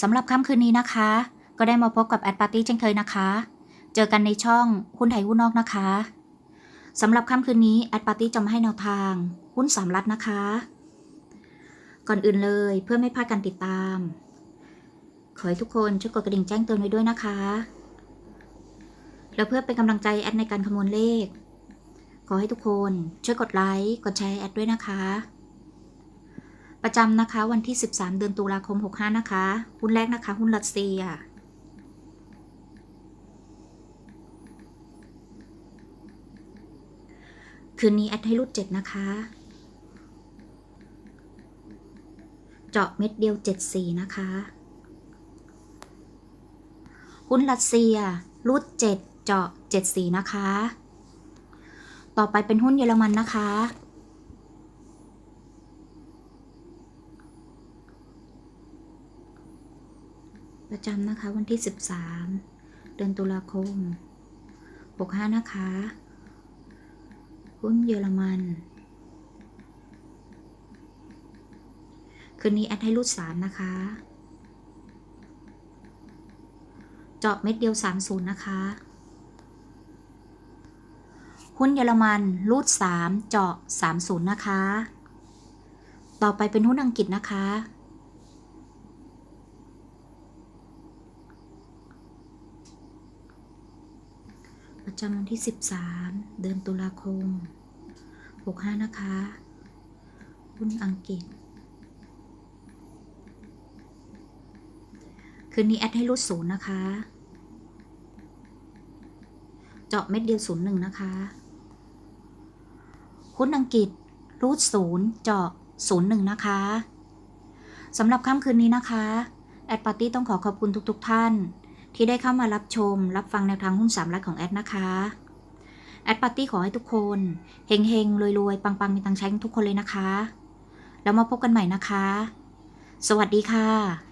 สำหรับค่ำคืนนี้นะคะ ก็ได้มาพบกับแอดปาร์ตี้เช่นเคยนะคะ เจอกันในช่องหุ้นไทยหุ้นนอกนะคะสำหรับค่ำคืนนี้แอดปาร์ตี้จะมาให้แนวทางหุ้นสามรัฐนะคะ ก่อนอื่นเลยเพื่อไม่พลาดการติดตาม ขอให้ทุกคนช่วยกดกระดิ่งแจ้งเตือนไว้ด้วยนะคะ แล้วเพื่อเป็นกำลังใจแอดในการคำนวณเลข ขอให้ทุกคนช่วยกดไลค์กดแชร์แอดด้วยนะคะ ประจำนะคะวันที่ 13 เดือนตุลาคม 65 นะคะ หุ้นแรกนะคะ หุ้นรัสเซีย คืนนี้แอดให้รูด7นะคะ เจาะเม็ดเดียว 74 นะคะ หุ้นรัสเซียรูด7 เจาะ 74 นะคะ ต่อไปเป็นหุ้นเยอรมันนะคะ ประจำนะคะวันที่ 13 เดือนตุลาคม 65 นะคะ หุ้นเยอรมัน คืนนี้แอดให้รูด3นะคะ เจาะเม็ดเดียว 30 นะคะ หุ้นเยอรมันรูด 3 เจาะ 30 นะคะ ต่อไปเป็นหุ้นอังกฤษนะคะ ประจำวันที่ 13 เดือนตุลาคม 65 นะคะหุ้นอังกฤษ คืนนี้แอดให้รูดศูนย์นะคะ เจาะเม็ดเดียวศูนย์หนึ่งนะคะหุ้นอังกฤษรูดศูนย์เจาะศูนย์หนึ่งนะคะสำหรับค่ำคืนนี้นะคะ แอดปาร์ตี้ต้องขอขอบคุณทุกๆทท่าน ที่ได้เข้ามารับชม รับฟังแนวทางหุ้นสามลักของแอดนะคะ แอดปาร์ตี้ขอให้ทุกคนเฮงเฮงรวยรวยๆปังปังมีตังใช้ทุกคนเลยนะคะ แล้วมาพบกันใหม่นะคะ สวัสดีค่ะ